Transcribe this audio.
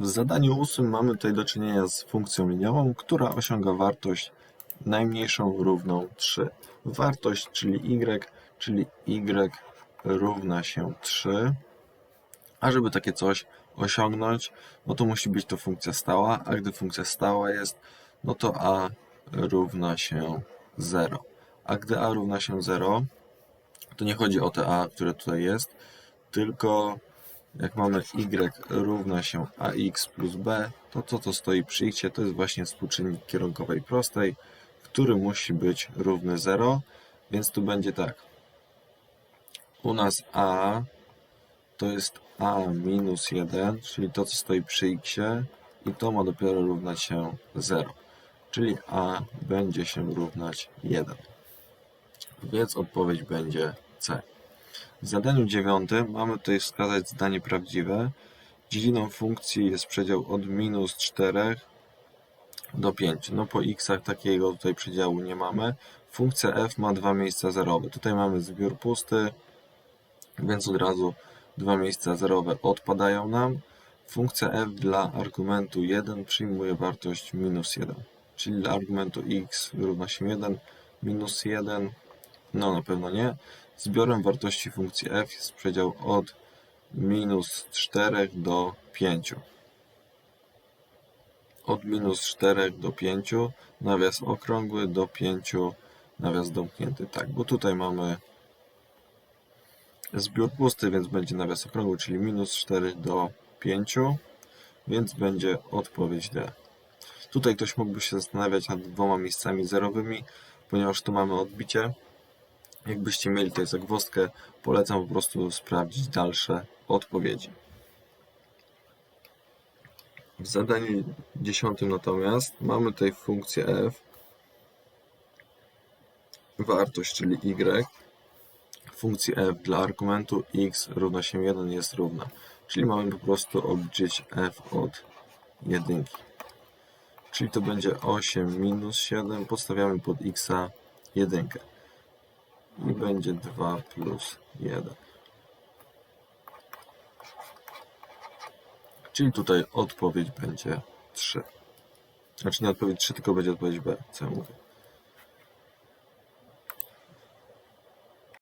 W zadaniu ósmym mamy tutaj do czynienia z funkcją liniową, która osiąga wartość najmniejszą równą 3. Wartość, czyli y, czyli y równa się 3. A żeby takie coś osiągnąć, no to musi być to funkcja stała, a gdy funkcja stała jest, no to a równa się 0. A gdy a równa się 0, to nie chodzi o te a, które tutaj jest, tylko jak mamy y równa się ax plus b, to to, co stoi przy x, to jest właśnie współczynnik kierunkowej prostej, który musi być równy 0, więc tu będzie tak. U nas a to jest a minus 1, czyli to, co stoi przy x, i to ma dopiero równać się 0, czyli a będzie się równać 1. Więc odpowiedź będzie C. W zadaniu dziewiątym mamy tutaj wskazać zdanie prawdziwe. Dziedziną funkcji jest przedział od minus 4 do 5. No po x'ach takiego tutaj przedziału nie mamy. Funkcja f ma dwa miejsca zerowe. Tutaj mamy zbiór pusty, więc od razu dwa miejsca zerowe odpadają nam. Funkcja f dla argumentu 1 przyjmuje wartość minus 1. Czyli dla argumentu x równa się 1, minus 1, no na pewno nie. Zbiorem wartości funkcji f jest przedział od minus 4 do 5. Od minus 4 do 5, nawias okrągły, do 5, nawias domknięty. Tak, bo tutaj mamy zbiór pusty, więc będzie nawias okrągły, czyli minus 4 do 5, więc będzie odpowiedź D. Tutaj ktoś mógłby się zastanawiać nad dwoma miejscami zerowymi, ponieważ tu mamy odbicie. Jakbyście mieli tutaj zagwozdkę, polecam po prostu sprawdzić dalsze odpowiedzi. W zadaniu dziesiątym natomiast mamy tutaj funkcję f, wartość, czyli y, funkcji f dla argumentu x równa się 1 jest równa. Czyli mamy po prostu obliczyć f od jedynki. Czyli to będzie 8 minus 7, podstawiamy pod x jedynkę i będzie 2 plus 1. Czyli tutaj odpowiedź będzie 3. Znaczy nie odpowiedź 3, tylko będzie odpowiedź B, co ja mówię.